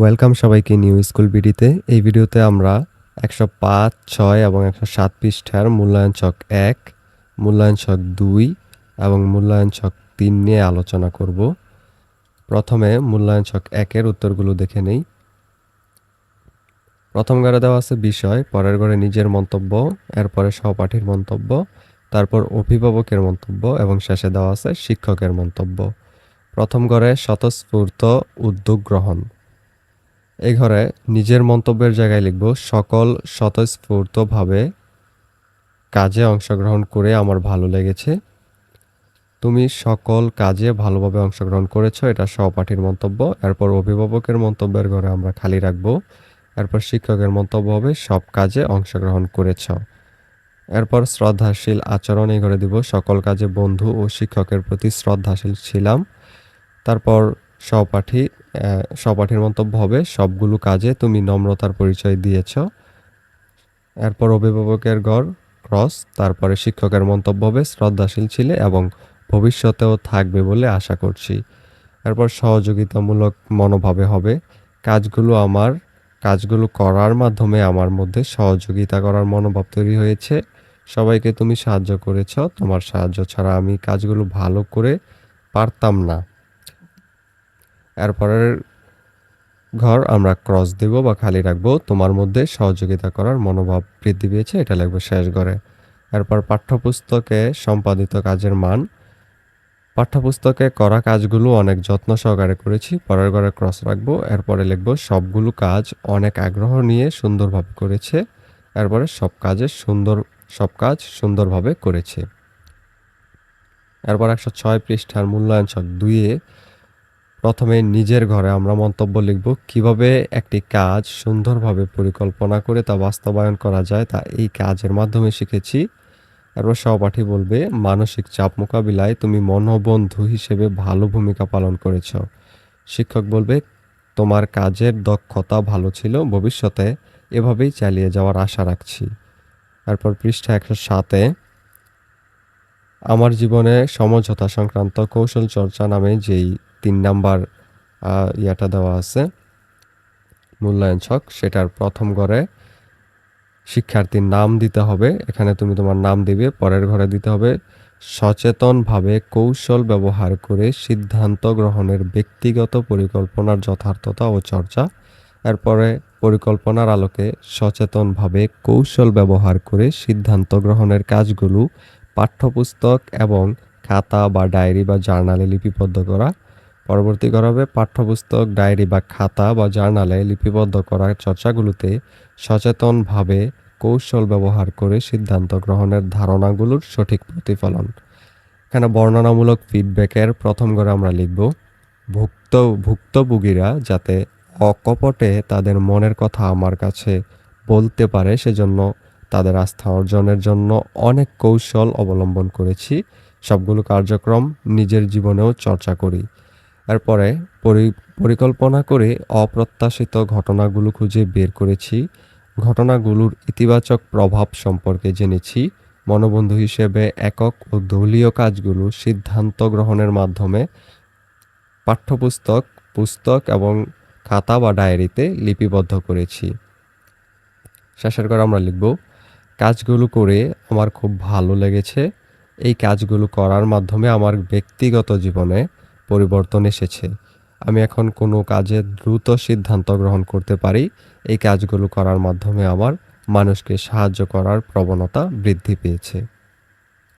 Welcome সবাইকে new school বিডিতে এই ভিডিওতে আমরা একশো পাঁচ, ছয় এবং একশো সাত পৃষ্ঠার মূল্যায়ন ছক এক, মূল্যায়ন ছক দুই এবং মূল্যায়ন ছক তিন নিয়ে আলোচনা করব। প্রথমে মূল্যায়ন ছক একের উত্তরগুলো দেখে নেই। প্রথম ঘরে দেওয়া আছে বিষয়, পরের ঘরে নিজের মন্তব্য, এরপরে সহপাঠীর মন্তব্য, তারপর অভিভাবকের মন্তব্য এবং শেষে দেওয়া আছে শিক্ষকের মন্তব্য। প্রথম ঘরে স্বতঃস্ফূর্ত উদ্যোগ গ্রহণ। এই ঘরে নিজের মন্তব্যের জায়গায় লিখব, সকল স্বতঃস্ফূর্তভাবে কাজে অংশগ্রহণ করে আমার ভালো লেগেছে। তুমি সকল কাজে ভালোভাবে অংশগ্রহণ করেছ। এটা সহপাঠীর মন্তব্য। এরপর অভিভাবকের মন্তব্যের ঘরে আমরা খালি রাখব। এরপর শিক্ষকের মন্তব্য হবে, সব কাজে অংশগ্রহণ করেছ। এরপর শ্রদ্ধাশীল আচরণ এই ঘরে দিব, সকল কাজে বন্ধু ও শিক্ষকের প্রতি শ্রদ্ধাশীল ছিলাম। তারপর সহপাঠী সহপাঠীর মন্তব্য হবে, সবগুলো কাজে তুমি নম্রতার পরিচয় দিয়েছ। এরপর অভিভাবকের ঘর ক্রস তারপরে শিক্ষকের মন্তব্য হবে, শ্রদ্ধাশীল ছিলে এবং ভবিষ্যতেও থাকবে বলে আশা করছি। এরপর সহযোগিতামূলক মনোভাবে হবে, কাজগুলো আমার, কাজগুলো করার মাধ্যমে আমার মধ্যে সহযোগিতা করার মনোভাব তৈরি হয়েছে। সবাইকে তুমি সাহায্য করেছ, তোমার সাহায্য ছাড়া আমি কাজগুলো ভালো করে পারতাম না। এরপরের ঘর আমরা ক্রস দেব বা খালি রাখব। তোমার মধ্যে সহযোগিতা করার মনোভাব বৃদ্ধি পেয়েছে, এটা লিখব শেষ ঘরে। এরপর পাঠ্যপুস্তকে সম্পাদিত কাজের মান। পাঠ্যপুস্তকে করা কাজগুলো অনেক যত্ন সহকারে করেছি, পরের ঘরে ক্রস রাখব, এরপরে লিখব, সবগুলো কাজ অনেক আগ্রহ নিয়ে সুন্দরভাবে করেছে, এরপরে সব কাজে সুন্দর, সব কাজ সুন্দরভাবে করেছে। এরপর একশো ছয় পৃষ্ঠার মূল্যায়ন ছক দুইয়ে প্রথমে নিজের ঘরে আমরা মন্তব্য লিখব, কীভাবে একটি কাজ সুন্দরভাবে পরিকল্পনা করে তা বাস্তবায়ন করা যায় তা এই কাজের মাধ্যমে শিখেছি। এরপর সহপাঠী বলবে, মানসিক চাপ মোকাবিলায় তুমি মনোবন্ধু হিসেবে ভালো ভূমিকা পালন করেছ। শিক্ষক বলবে, তোমার কাজের দক্ষতা ভালো ছিল, ভবিষ্যতে এভাবেই চালিয়ে যাওয়ার আশা রাখছি। তারপর পৃষ্ঠা একশো সাতে আমার জীবনে সমঝোতা সংক্রান্ত কৌশল চর্চা নামে যেই তিন নাম্বার ইয়াটা দেওয়া আছে। মূল্যায়ন ছক, সেটার প্রথম ঘরে শিক্ষার্থীর নাম দিতে হবে। এখানে তুমি তোমার নাম দিবে, পরের ঘরে দিতে হবে। সচেতনভাবে কৌশল ব্যবহার করে সিদ্ধান্ত গ্রহণের ব্যক্তিগত পরিকল্পনার যথার্থতা ও চর্চা, এরপরে পরিকল্পনার আলোকে সচেতনভাবে কৌশল ব্যবহার করে সিদ্ধান্ত গ্রহণের কাজগুলো পাঠ্যপুস্তক এবং খাতা বা ডায়েরি বা জার্নালে লিপিবদ্ধ করা পরবর্তী করা হবে পাঠ্যপুস্তক, ডায়েরি বা খাতা বা জার্নালে লিপিবদ্ধ করা চর্চাগুলোতে সচেতনভাবে কৌশল ব্যবহার করে সিদ্ধান্ত গ্রহণের ধারণাগুলোর সঠিক প্রতিফলন। এখানে বর্ণনামূলক ফিডব্যাকের প্রথম ঘরে আমরা লিখব, ভুক্ত, ভুক্তভোগীরা যাতে অকপটে তাদের মনের কথা আমার কাছে বলতে পারে, সেজন্য তাদের আস্থা অর্জনের জন্য অনেক কৌশল অবলম্বন করেছি। সবগুলো কার্যক্রম নিজের জীবনেও চর্চা করি। এরপরে পরি- পরিকল্পনা করে অপ্রত্যাশিত ঘটনাগুলো খুঁজে বের করেছি। ঘটনাগুলোর ইতিবাচক প্রভাব সম্পর্কে জেনেছি। মনোবন্ধু হিসেবে একক ও দলীয় কাজগুলো সিদ্ধান্ত গ্রহণের মাধ্যমে পাঠ্যপুস্তক, পুস্তক এবং খাতা বা ডায়েরিতে লিপিবদ্ধ করেছি। শেষের করে আমরা লিখব, কাজগুলো করে আমার খুব ভালো লেগেছে। এই কাজগুলো করার মাধ্যমে আমার ব্যক্তিগত জীবনে পরিবর্তন এসেছে। আমি এখন কোনো কাজে দ্রুত সিদ্ধান্ত গ্রহণ করতে পারি। এই কাজগুলো করার মাধ্যমে আমার মানুষকে সাহায্য করার প্রবণতা বৃদ্ধি পেয়েছে।